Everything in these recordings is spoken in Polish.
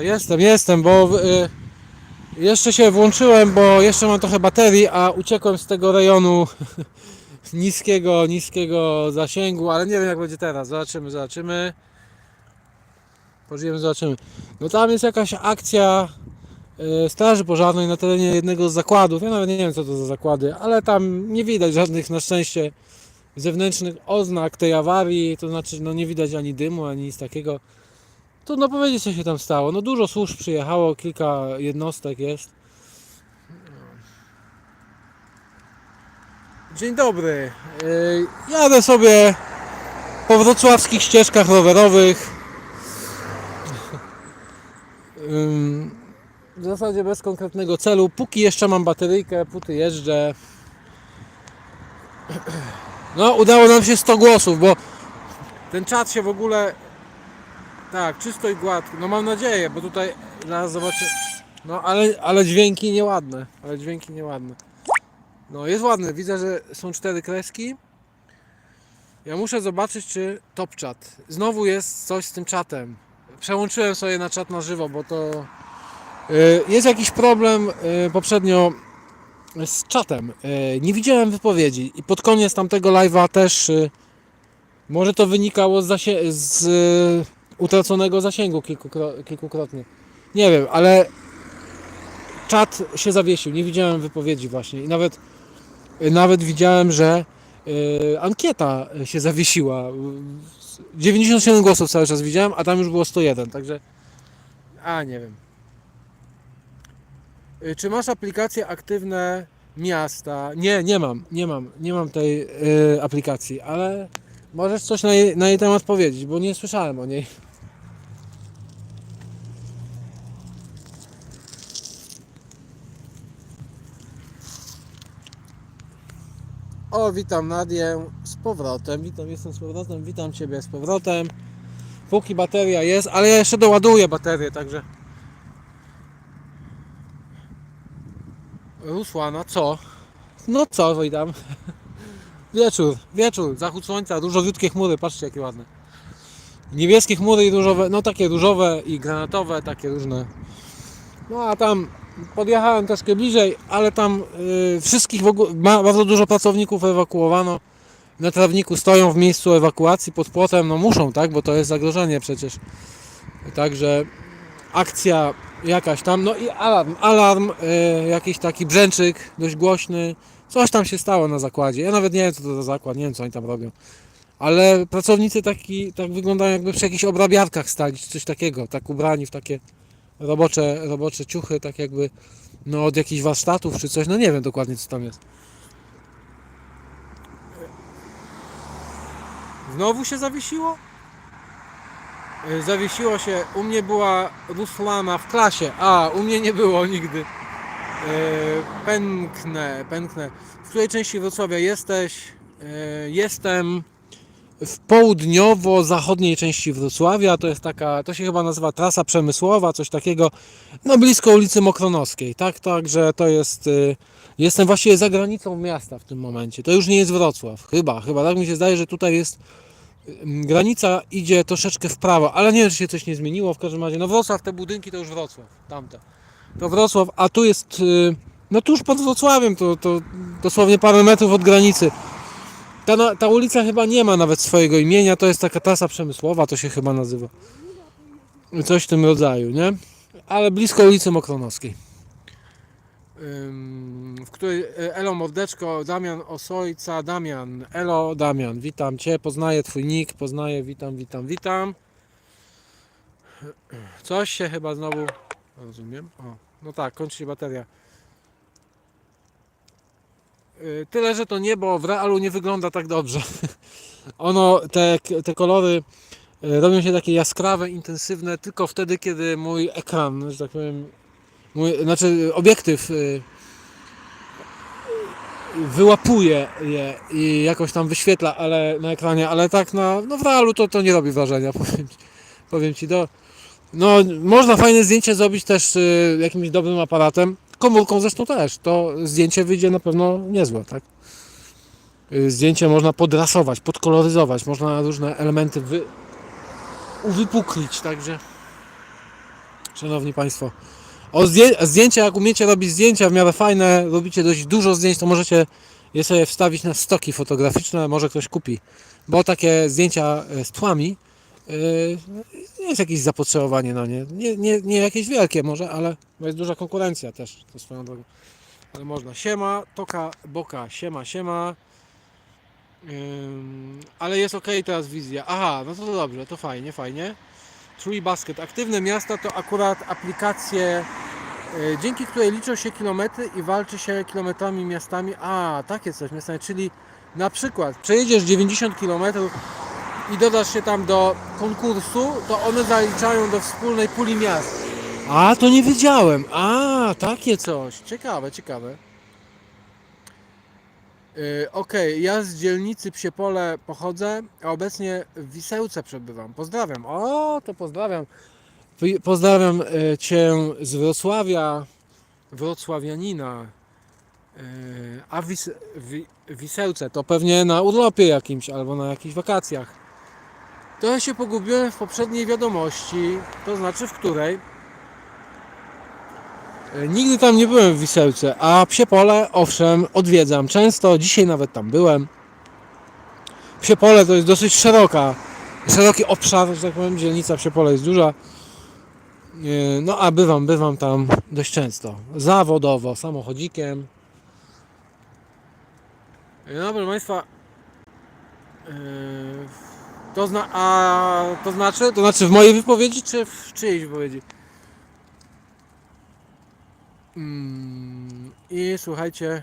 Jestem, jestem, bo y, jeszcze się włączyłem, bo jeszcze mam trochę baterii, a uciekłem z tego rejonu niskiego, niskiego zasięgu, ale nie wiem jak będzie teraz. Zobaczymy, zobaczymy. Pożyjemy, zobaczymy. No tam jest jakaś akcja y, Straży Pożarnej na terenie jednego z zakładów. Ja nawet nie wiem co to za zakłady, ale tam nie widać żadnych na szczęście zewnętrznych oznak tej awarii, to znaczy no nie widać ani dymu, ani nic takiego. Trudno powiedzieć, co się tam stało. No dużo służb przyjechało, kilka jednostek jest. Dzień dobry. Yy, Jadę sobie po wrocławskich ścieżkach rowerowych. Ym, W zasadzie bez konkretnego celu. Póki jeszcze mam bateryjkę, póty jeżdżę. No, udało nam się 100 głosów, bo ten czat się w ogóle tak, czysto i gładko. No mam nadzieję, bo tutaj zaraz zobaczę. No ale, ale dźwięki nieładne. Ale dźwięki nieładne. No jest ładne. Widzę, że są cztery kreski. Ja muszę zobaczyć, czy top chat. Znowu jest coś z tym czatem. Przełączyłem sobie na czat na żywo, bo to y, jest jakiś problem y, poprzednio z czatem. Y, Nie widziałem wypowiedzi i pod koniec tamtego live'a też może to wynikało z, z utraconego zasięgu kilkukro- kilkukrotnie. Nie wiem, ale czat się zawiesił. Nie widziałem wypowiedzi właśnie i nawet nawet widziałem, że y, ankieta się zawiesiła. 97 głosów cały czas widziałem, a tam już było 101, także a nie wiem. Y, Czy masz aplikacje aktywne miasta? Nie, nie mam, nie mam, nie mam tej y, aplikacji, ale możesz coś na jej, na jej temat powiedzieć, bo nie słyszałem o niej. O, witam Nadię z powrotem. Witam, jestem z powrotem. Witam Ciebie z powrotem. Póki bateria jest, ale ja jeszcze doładuję baterię, także. Rusłana, co? No co, witam. Wieczór, wieczór, zachód słońca, różowiutkie chmury, patrzcie jakie ładne. Niebieskie chmury i różowe, no takie różowe i granatowe, takie różne. No a tam podjechałem troszkę bliżej, ale tam y, wszystkich w ogóle, bardzo dużo pracowników ewakuowano. Na trawniku stoją w miejscu ewakuacji pod płotem, no muszą, tak, bo to jest zagrożenie przecież. Także akcja jakaś tam, no i alarm, alarm, y, jakiś taki brzęczyk dość głośny. Coś tam się stało na zakładzie. Ja nawet nie wiem co to za zakład, nie wiem co oni tam robią. Ale pracownicy taki, tak wyglądają jakby przy jakichś obrabiarkach stali, czy coś takiego, tak ubrani w takie robocze, robocze ciuchy, tak jakby no od jakichś warsztatów czy coś, no nie wiem dokładnie co tam jest. Znowu się zawiesiło? Y, Zawiesiło się, u mnie była Ruslana w klasie, a u mnie nie było nigdy. Y, Pęknę, pęknę. W której części Wrocławia jesteś? Y, Jestem w południowo-zachodniej części Wrocławia. To jest taka, to się chyba nazywa trasa przemysłowa, coś takiego, no blisko ulicy Mokronowskiej, tak? Także to jest, y, jestem właściwie za granicą miasta w tym momencie. To już nie jest Wrocław, chyba, chyba, tak mi się zdaje, że tutaj jest granica idzie troszeczkę w prawo, ale nie czy się coś nie zmieniło, w każdym razie, no Wrocław, te budynki to już Wrocław, tamte. To Wrocław, a tu jest, y, no tuż pod Wrocławiem, to, to dosłownie parę metrów od granicy. Ta, ta ulica chyba nie ma nawet swojego imienia, to jest taka trasa przemysłowa, to się chyba nazywa. Coś w tym rodzaju, nie? Ale blisko ulicy Mokronowskiej. W której e, Elo Mordeczko, Damian Osojca, Damian, Elo, Damian, witam Cię, poznaję Twój nick, poznaję, witam, witam, witam. Coś się chyba znowu, rozumiem, o, no tak, kończy się bateria. Y, Tyle, że to niebo w realu nie wygląda tak dobrze. Ono, te, te kolory y, robią się takie jaskrawe, intensywne tylko wtedy, kiedy mój ekran, że tak powiem, mój, znaczy obiektyw y, wyłapuje je i jakoś tam wyświetla ale na ekranie, ale tak na, no w realu to, to nie robi wrażenia, powiem. Powiem ci do, no można fajne zdjęcie zrobić też y, jakimś dobrym aparatem, komórką zresztą też, to zdjęcie wyjdzie na pewno niezłe, tak? Y, Zdjęcie można podrasować, podkoloryzować, można różne elementy wy, uwypuklić, także. Szanowni Państwo, o zdję- zdjęcia, jak umiecie robić zdjęcia w miarę fajne, robicie dość dużo zdjęć, to możecie je sobie wstawić na stoki fotograficzne, może ktoś kupi. Bo takie zdjęcia e, z tłami nie jest jakieś zapotrzebowanie na nie. Nie, nie. nie jakieś wielkie może, ale jest duża konkurencja też, to swoją drogą. Ale można. Siema, toka, boka, siema, siema. Ym, ale jest ok teraz wizja. Aha, no to dobrze, to fajnie, fajnie. Tree Basket. Aktywne miasta to akurat aplikacje, e, dzięki której liczą się kilometry i walczy się kilometrami miastami. A, takie coś miastami, czyli na przykład przejedziesz 90 km i dodasz się tam do konkursu, to one zaliczają do wspólnej puli miast. A, to nie wiedziałem. A, takie coś. Ciekawe, ciekawe. Yy, Okej, ja z dzielnicy Psiepole pochodzę, a obecnie w Wisełce przebywam. Pozdrawiam. O, to pozdrawiam. Pozdrawiam e, Cię z Wrocławia, wrocławianina. Yy, a w Wis Wi Wisełce to pewnie na urlopie jakimś albo na jakichś wakacjach. Trochę się pogubiłem w poprzedniej wiadomości, to znaczy w której. E, Nigdy tam nie byłem w Wisełce, a Psiepole owszem odwiedzam często, dzisiaj nawet tam byłem. Psiepole to jest dosyć szeroka, szeroki obszar, że tak powiem, dzielnica Psiepole jest duża. E, No a bywam, bywam tam dość często, zawodowo, samochodzikiem. E, No proszę Państwa, e, to, zna, a, to znaczy, to znaczy w mojej wypowiedzi, czy w czyjejś wypowiedzi? Mm, I słuchajcie.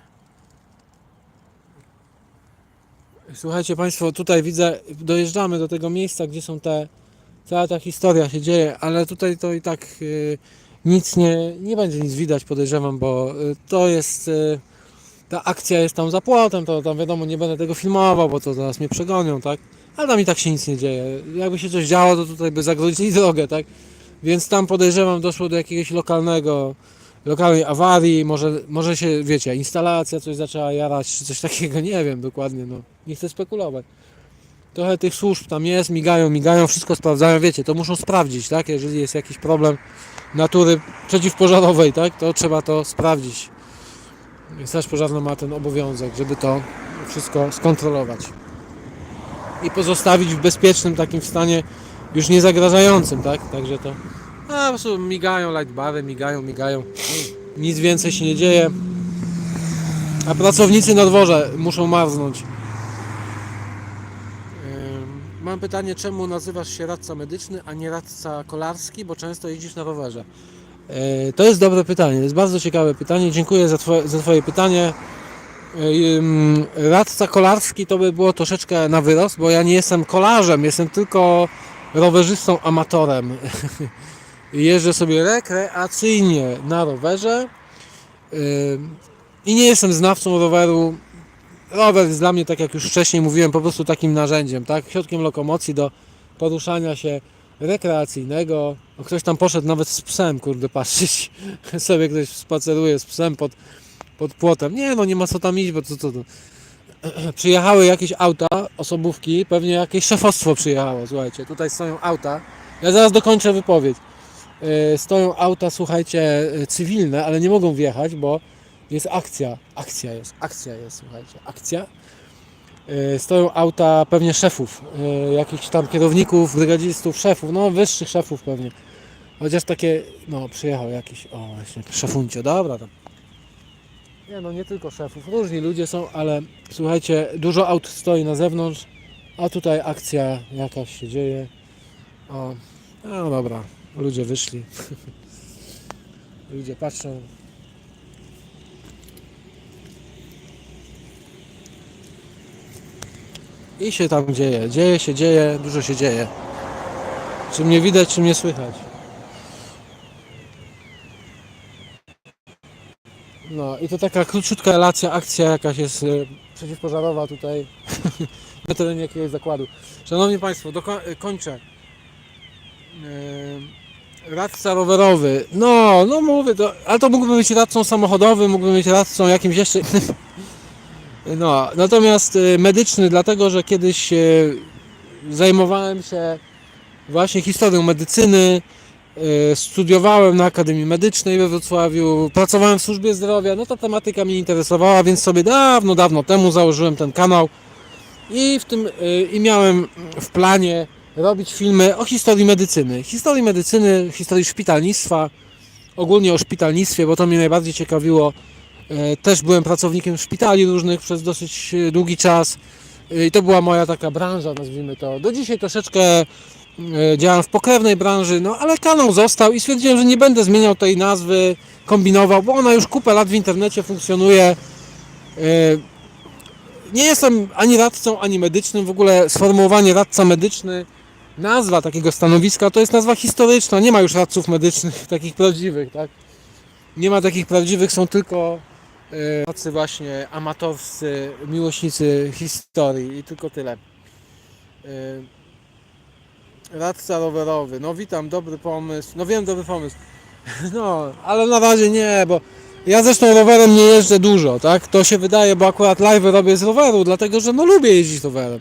Słuchajcie Państwo, tutaj widzę, dojeżdżamy do tego miejsca, gdzie są te, cała ta historia się dzieje, ale tutaj to i tak y, nic nie, nie będzie nic widać, podejrzewam, bo y, to jest, y, ta akcja jest tam za płotem, to tam wiadomo, nie będę tego filmował, bo to zaraz mnie przegonią, tak? Ale tam i tak się nic nie dzieje. Jakby się coś działo, to tutaj by zagrodzili drogę, tak? Więc tam podejrzewam doszło do jakiegoś lokalnego lokalnej awarii, może, może się, wiecie, instalacja coś zaczęła jarać, czy coś takiego, nie wiem dokładnie, no, nie chcę spekulować. Trochę tych służb tam jest, migają, migają, wszystko sprawdzają, wiecie, to muszą sprawdzić, tak, jeżeli jest jakiś problem natury przeciwpożarowej, tak, to trzeba to sprawdzić. Straż Pożarna ma ten obowiązek, żeby to wszystko skontrolować i pozostawić w bezpiecznym takim stanie, już nie zagrażającym, tak, także to a, po prostu migają lightbary, migają, migają. Nic więcej się nie dzieje. A pracownicy na dworze muszą marznąć. Mam pytanie, czemu nazywasz się radca medyczny, a nie radca kolarski, bo często jeździsz na rowerze? Yy, To jest dobre pytanie, to jest bardzo ciekawe pytanie. Dziękuję za twoje, za twoje pytanie. Radca kolarski to by było troszeczkę na wyrost, bo ja nie jestem kolarzem, jestem tylko rowerzystą amatorem. jeżdżę sobie rekreacyjnie na rowerze i nie jestem znawcą roweru. Rower jest dla mnie, tak jak już wcześniej mówiłem, po prostu takim narzędziem, tak? Środkiem lokomocji do poruszania się rekreacyjnego. Ktoś tam poszedł nawet z psem, kurde, patrzeć. sobie ktoś spaceruje z psem pod, pod płotem. Nie no, nie ma co tam iść, bo co to, to. Przyjechały jakieś auta, osobówki, pewnie jakieś szefostwo przyjechało, słuchajcie. Tutaj stoją auta. Ja zaraz dokończę wypowiedź. E, stoją auta, słuchajcie, e, cywilne, ale nie mogą wjechać, bo jest akcja. Akcja jest, akcja jest, słuchajcie, akcja. E, Stoją auta pewnie szefów, jakichś tam kierowników, brygadzistów, szefów, no wyższych szefów pewnie. Chociaż takie, no przyjechał jakiś, o właśnie, szefuncio, dobra tam. Nie no, nie tylko szefów, różni ludzie są, ale słuchajcie, dużo aut stoi na zewnątrz, a tutaj akcja jakaś się dzieje. O, no dobra, ludzie wyszli. ludzie patrzą. I się tam dzieje, dzieje się, dzieje, dużo się dzieje. Czy mnie widać, czy mnie słychać? No i to taka króciutka relacja, akcja jakaś jest y, przeciwpożarowa tutaj na terenie jakiegoś zakładu. Szanowni Państwo, doko- kończę. Yy, radca rowerowy. No, no mówię, to, ale to mógłby być radcą samochodowym, mógłby być radcą jakimś jeszcze. No, natomiast medyczny, dlatego że kiedyś zajmowałem się właśnie historią medycyny, studiowałem na Akademii Medycznej we Wrocławiu, pracowałem w służbie zdrowia, no ta tematyka mnie interesowała, więc sobie dawno, dawno temu założyłem ten kanał i w tym y, i miałem w planie robić filmy o historii medycyny. Historii medycyny, historii szpitalnictwa, ogólnie o szpitalnictwie, bo to mnie najbardziej ciekawiło. E, Też byłem pracownikiem szpitali różnych przez dosyć e, długi czas E, i to była moja taka branża, nazwijmy to. Do dzisiaj troszeczkę e, działam w pokrewnej branży, no ale kanał został i stwierdziłem, że nie będę zmieniał tej nazwy, kombinował, bo ona już kupę lat w internecie funkcjonuje. E, Nie jestem ani radcą, ani medycznym, w ogóle sformułowanie radca medyczny, nazwa takiego stanowiska to jest nazwa historyczna, nie ma już radców medycznych takich prawdziwych, tak? Nie ma takich prawdziwych, są tylko e, tacy właśnie amatorscy, miłośnicy historii i tylko tyle. Radca rowerowy, no witam, dobry pomysł, no wiem, dobry pomysł. No, ale na razie nie, bo ja zresztą rowerem nie jeżdżę dużo, tak? To się wydaje, bo akurat live robię z roweru, dlatego że no lubię jeździć rowerem.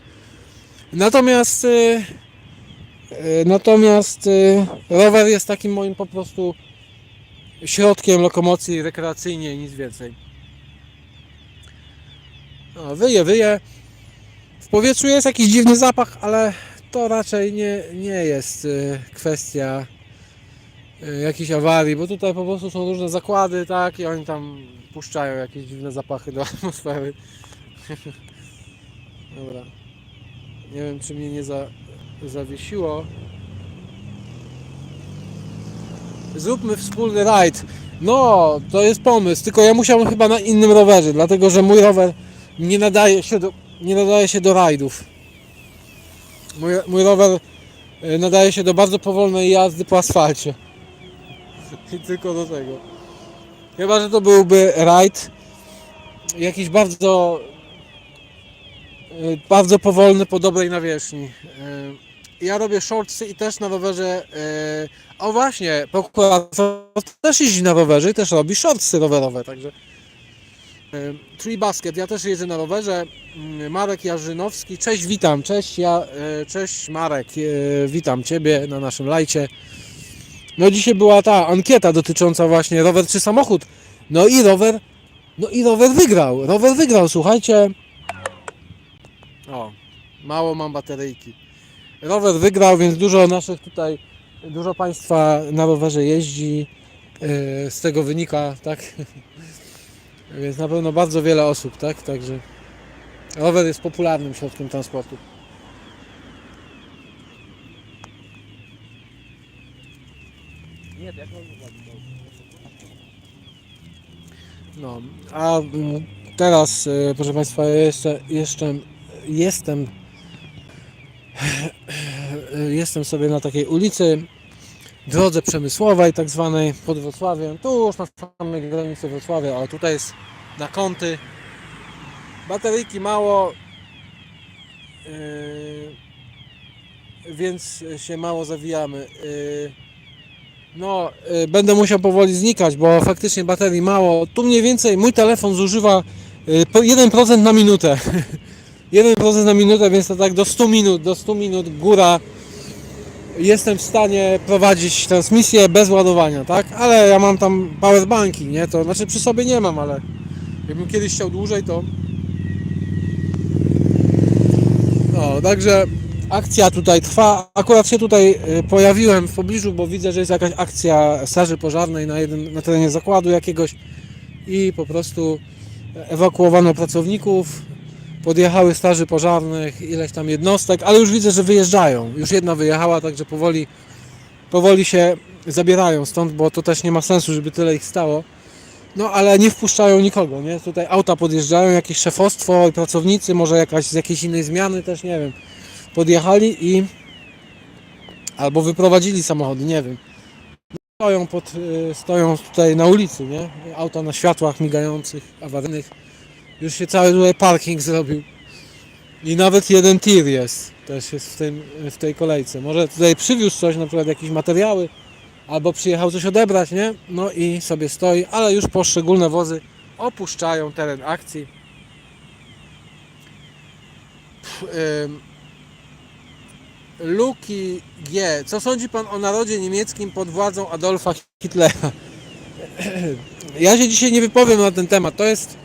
Natomiast e, natomiast e, rower jest takim moim po prostu środkiem lokomocji rekreacyjnej, nic więcej. No, wyje, wyje. W powietrzu jest jakiś dziwny zapach, ale to raczej nie, nie jest y, kwestia y, jakiejś awarii, bo tutaj po prostu są różne zakłady, tak, i oni tam puszczają jakieś dziwne zapachy do atmosfery. Dobra. Nie wiem, czy mnie nie za, zawiesiło. Zróbmy wspólny rajd. No, to jest pomysł, tylko ja musiałem chyba na innym rowerze, dlatego że mój rower nie nadaje się do, nie nadaje się do rajdów. Mój, mój rower e, nadaje się do bardzo powolnej jazdy po asfalcie. I tylko do tego. Chyba, że to byłby rajd jakiś bardzo e, bardzo powolny po dobrej nawierzchni. E, Ja robię shortsy i też na rowerze o właśnie, prokurator też jeździ na rowerze i też robi shortsy rowerowe, także Tree Basket, ja też jeżdżę na rowerze. Mm, Marek Jarzynowski, cześć, witam, cześć, ja, e, cześć Marek, e, witam Ciebie na naszym lajcie. No dzisiaj była ta ankieta dotycząca właśnie rower czy samochód. No i rower, no i rower wygrał, rower wygrał, słuchajcie. O, mało mam bateryjki. Rower wygrał, więc dużo naszych tutaj, dużo Państwa na rowerze jeździ. e, Z tego wynika, tak? Więc na pewno bardzo wiele osób, tak? Także rower jest popularnym środkiem transportu. No, a mm, teraz, e, proszę Państwa, jeszcze, jeszcze jestem jestem sobie na takiej ulicy, drodze przemysłowej tak zwanej pod Wrocławiem, tu już na samej granicy Wrocławia, ale tutaj jest na kąty bateryjki mało yy, więc się mało zawijamy yy, no, yy, będę musiał powoli znikać, bo faktycznie baterii mało. Tu mniej więcej mój telefon zużywa yy, po 1% na minutę. 1% na minutę, więc to tak do 100 minut, do 100 minut góra jestem w stanie prowadzić transmisję bez ładowania, tak? Ale ja mam tam powerbanki, nie? To znaczy przy sobie nie mam, ale jakbym kiedyś chciał dłużej, to no, także akcja tutaj trwa. Akurat się tutaj y, pojawiłem w pobliżu, bo widzę, że jest jakaś akcja straży pożarnej na, jednym, na terenie zakładu jakiegoś i po prostu ewakuowano pracowników, podjechały straży pożarnych, ileś tam jednostek, ale już widzę, że wyjeżdżają. Już jedna wyjechała, także powoli, powoli się zabierają stąd, bo to też nie ma sensu, żeby tyle ich stało. No ale nie wpuszczają nikogo, nie? Tutaj auta podjeżdżają, jakieś szefostwo pracownicy, może jakaś z jakiejś innej zmiany też, nie wiem. Podjechali i albo wyprowadzili samochody, nie wiem. stoją, pod, y, stoją tutaj na ulicy, nie? Auta na światłach migających, awaryjnych. Już się cały tutaj parking zrobił. I nawet jeden tir jest, też jest w, tym, w tej kolejce. Może tutaj przywiózł coś, na przykład jakieś materiały, albo przyjechał coś odebrać, nie? No i sobie stoi, ale już poszczególne wozy opuszczają teren akcji. Pff, ym, Luki G. Co sądzi pan o narodzie niemieckim pod władzą Adolfa Hitlera? Ja się dzisiaj nie wypowiem na ten temat. To jest,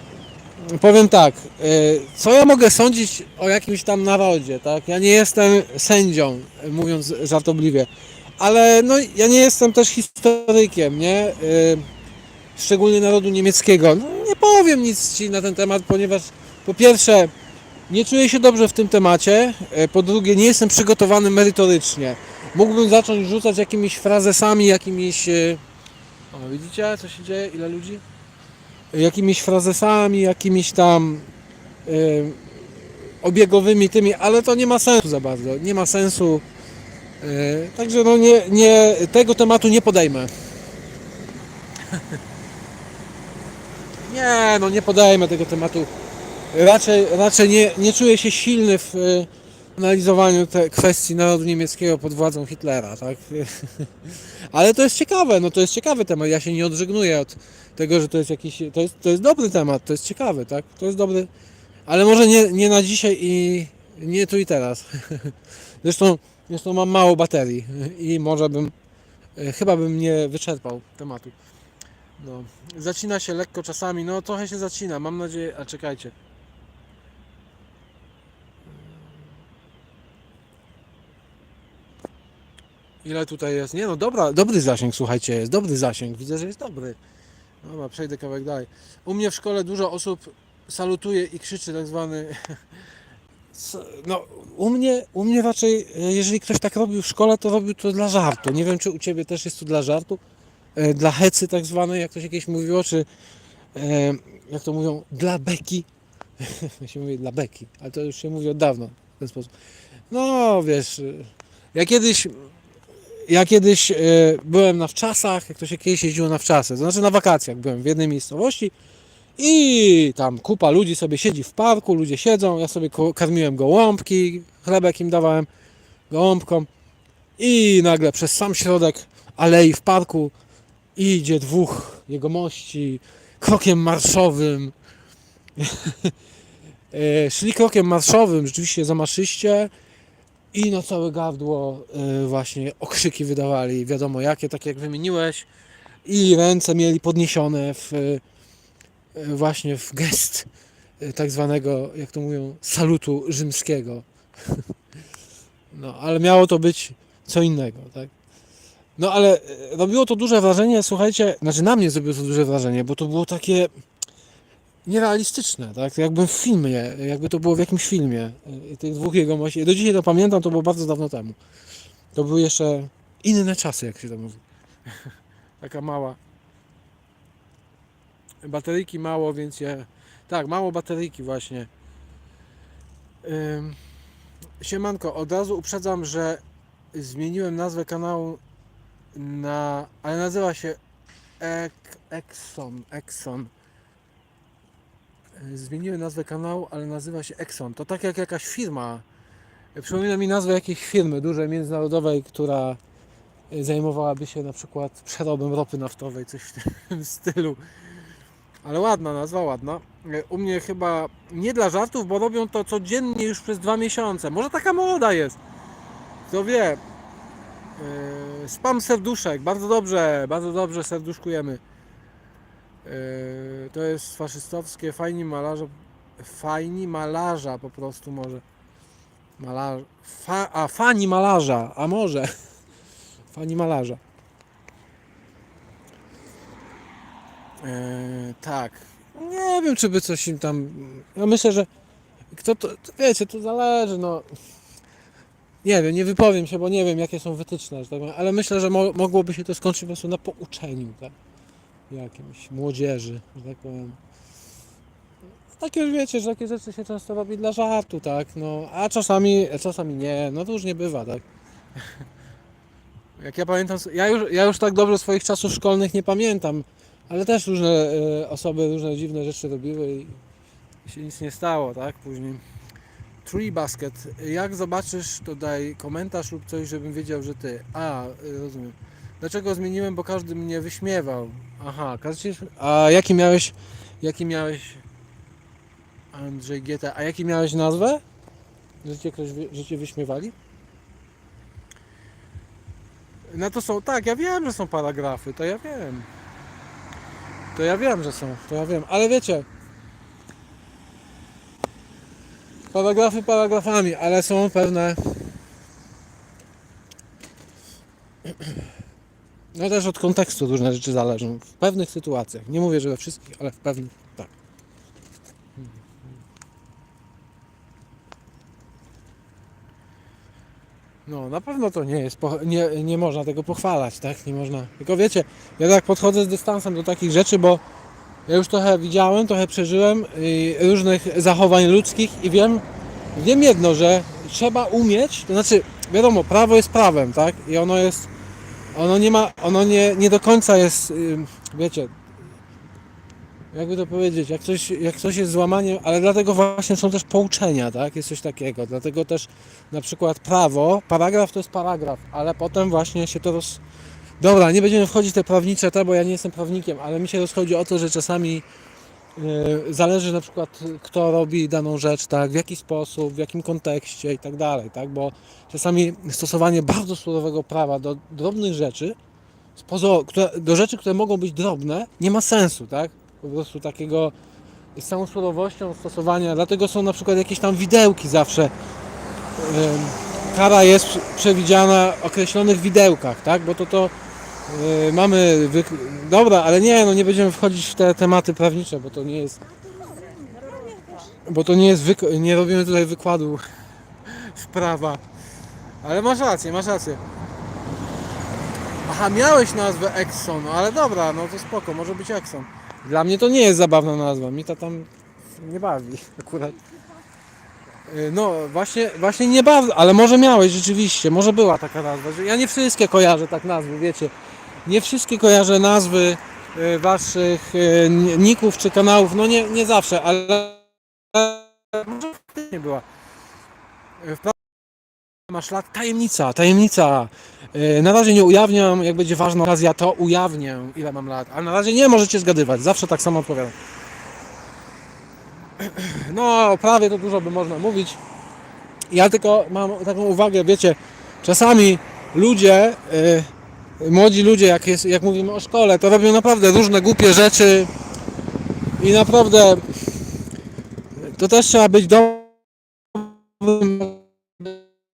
powiem tak, y, co ja mogę sądzić o jakimś tam narodzie, tak? Ja nie jestem sędzią, mówiąc żartobliwie, ale no, ja nie jestem też historykiem, nie? Y, Szczególnie narodu niemieckiego. No, nie powiem nic ci na ten temat, ponieważ po pierwsze, nie czuję się dobrze w tym temacie. e, Po drugie, nie jestem przygotowany merytorycznie. Mógłbym zacząć rzucać jakimiś frazesami, jakimiś. O, widzicie, co się dzieje? Ile ludzi? Jakimiś frazesami, jakimiś tam e, obiegowymi tymi, ale to nie ma sensu za bardzo. Nie ma sensu. E, Także no nie, nie, tego tematu nie podejmę. Nie, no nie podajmy tego tematu. Raczej, raczej nie, nie czuję się silny w analizowaniu te kwestii narodu niemieckiego pod władzą Hitlera, tak? Ale to jest ciekawe, no to jest ciekawy temat. Ja się nie odżegnuję od tego, że to jest jakiś. To jest, to jest dobry temat, to jest ciekawy, tak? To jest dobry. Ale może nie, nie na dzisiaj i nie tu i teraz. Zresztą, zresztą mam mało baterii i może bym. Chyba bym nie wyczerpał tematu. No, zacina się lekko czasami, no trochę się zacina, mam nadzieję, a czekajcie. Ile tutaj jest? Nie no, dobra, dobry zasięg, słuchajcie, jest dobry zasięg, widzę, że jest dobry. Dobra, przejdę kawałek dalej. U mnie w szkole dużo osób salutuje i krzyczy tak zwany... No, u mnie, u mnie raczej, e, jeżeli ktoś tak robił w szkole, to robił to dla żartu. Nie wiem, czy u Ciebie też jest to dla żartu e, dla hecy tak zwanej, jak to się kiedyś mówiło, czy e, jak to mówią, dla beki. się mówi dla beki, ale to już się mówi od dawna w ten sposób. No wiesz, ja kiedyś ja kiedyś e, byłem na wczasach, jak to się kiedyś jeździło na wczasy, to znaczy na wakacjach byłem w jednej miejscowości i tam kupa ludzi sobie siedzi w parku, ludzie siedzą, ja sobie karmiłem gołąbki, chlebek im dawałem gołąbkom i nagle przez sam środek alei w parku idzie dwóch jegomości krokiem marszowym. E, Szli krokiem marszowym, rzeczywiście zamaszyście i na całe gardło e, właśnie okrzyki wydawali, wiadomo jakie, tak jak wymieniłeś i ręce mieli podniesione w e, właśnie w gest tak zwanego, jak to mówią, salutu rzymskiego. No, ale miało to być co innego, tak? No ale robiło to duże wrażenie, słuchajcie, znaczy na mnie zrobiło to duże wrażenie, bo to było takie nierealistyczne, tak? Jakbym w filmie, jakby to było w jakimś filmie. Tych dwóch jego mości. Do dzisiaj to pamiętam, to było bardzo dawno temu. To były jeszcze inne czasy, jak się to mówi. Taka mała. Bateryjki mało, więc je. Tak, mało bateryjki właśnie. Ym... Siemanko, od razu uprzedzam, że zmieniłem nazwę kanału na. ale nazywa się Ek, Exxon. Exxon. Y, Zmieniłem nazwę kanału, ale nazywa się Exxon. To tak jak jakaś firma. Przypomina mi nazwę jakiejś firmy dużej, międzynarodowej, która y, zajmowałaby się na przykład przerobem ropy naftowej, coś w tym stylu. Ale ładna nazwa, ładna. Y, U mnie chyba nie dla żartów, bo robią to codziennie już przez dwa miesiące. Może taka moda jest. Kto wie. Yy, Spam serduszek, bardzo dobrze, bardzo dobrze serduszkujemy. Yy, To jest faszystowskie, fajni malarza, fajni malarza po prostu może. Malarz, fa, a fani malarza, a może. Fani malarza. Yy, tak. Nie wiem, czy by coś im tam. Ja myślę, że kto to. Wiecie, to zależy, no. Nie wiem, nie wypowiem się, bo nie wiem, jakie są wytyczne, tak ale myślę, że mo mogłoby się to skończyć po prostu na pouczeniu, tak? Jakimś młodzieży, że tak powiem. Takie wiecie, że takie rzeczy się często robi dla żartu, tak? No, a czasami, czasami nie, no to już nie bywa, tak? Jak ja pamiętam, ja już, ja już tak dobrze swoich czasów szkolnych nie pamiętam, ale też różne e, osoby różne dziwne rzeczy robiły i się nic nie stało, tak? Później. Tree Basket. Jak zobaczysz, to daj komentarz lub coś, żebym wiedział, że ty. A, rozumiem. Dlaczego zmieniłem? Bo każdy mnie wyśmiewał. Aha, każdy. A jaki miałeś, jaki miałeś Andrzej GT, a jaki miałeś nazwę? Że cię, ktoś, że cię wyśmiewali? No to są, tak, ja wiem, że są paragrafy, to ja wiem. To ja wiem, że są, to ja wiem, ale wiecie, paragrafy paragrafami, ale są pewne, no też od kontekstu różne rzeczy zależą, w pewnych sytuacjach, nie mówię, że we wszystkich, ale w pewnych, tak. No, na pewno to nie jest, nie, nie można tego pochwalać, tak? Nie można. Tylko wiecie, ja tak podchodzę z dystansem do takich rzeczy, bo ja już trochę widziałem, trochę przeżyłem y, różnych zachowań ludzkich i wiem, wiem jedno, że trzeba umieć, to znaczy, wiadomo, prawo jest prawem, tak? I ono jest, ono nie ma, ono nie, nie do końca jest, wiecie, jakby to powiedzieć, jak coś, jak coś jest złamaniem, ale dlatego właśnie są też pouczenia, tak? Jest coś takiego. Dlatego też na przykład prawo, paragraf to jest paragraf, ale potem właśnie się to roz... Dobra, nie będziemy wchodzić w te prawnicze te, bo ja nie jestem prawnikiem, ale mi się rozchodzi o to, że czasami zależy na przykład kto robi daną rzecz, tak, w jaki sposób, w jakim kontekście i tak dalej, tak, bo czasami stosowanie bardzo surowego prawa do drobnych rzeczy, do rzeczy, które mogą być drobne, nie ma sensu, tak, po prostu takiego z całą surowością stosowania, dlatego są na przykład jakieś tam widełki zawsze kara jest przewidziana w określonych widełkach, tak? Bo to to yy, mamy. Wyk- Dobra, ale nie, no nie będziemy wchodzić w te tematy prawnicze, bo to nie jest. Bo to nie jest. Nie robimy tutaj wykładu z prawa. Ale masz rację, masz rację. Aha, miałeś nazwę Exxon, no ale dobra, no to spoko, może być Exxon. Dla mnie to nie jest zabawna nazwa, mi to tam nie bawi akurat. Y, No właśnie, właśnie nie bardzo, ale może miałeś rzeczywiście, może była taka nazwa. Ja nie wszystkie kojarzę tak nazwy, wiecie. Nie wszystkie kojarzę nazwy y, waszych ni- ników czy kanałów, no nie, nie zawsze, ale może nie była. Pra- masz lat tajemnica, tajemnica. Na razie nie ujawniam, jak będzie ważna okazja, to ujawnię ile mam lat, ale na razie nie możecie zgadywać, zawsze tak samo odpowiadam. No, o prawie to dużo by można mówić. Ja tylko mam taką uwagę, wiecie, czasami ludzie, młodzi ludzie, jak, jest, jak mówimy o szkole, to robią naprawdę różne głupie rzeczy i naprawdę to też trzeba być dobrym,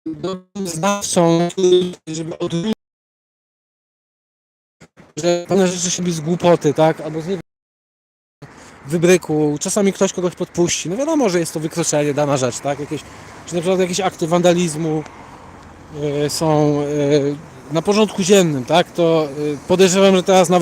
dobrym znawcą, żeby odróżnić, że pewne rzeczy się robi z głupoty, tak, albo z nie wybryku, czasami ktoś kogoś podpuści. No wiadomo, że jest to wykroczenie, dana rzecz, tak? Jakieś, czy na przykład jakieś akty wandalizmu e, są e, na porządku dziennym, tak? To e, podejrzewam, że teraz nawet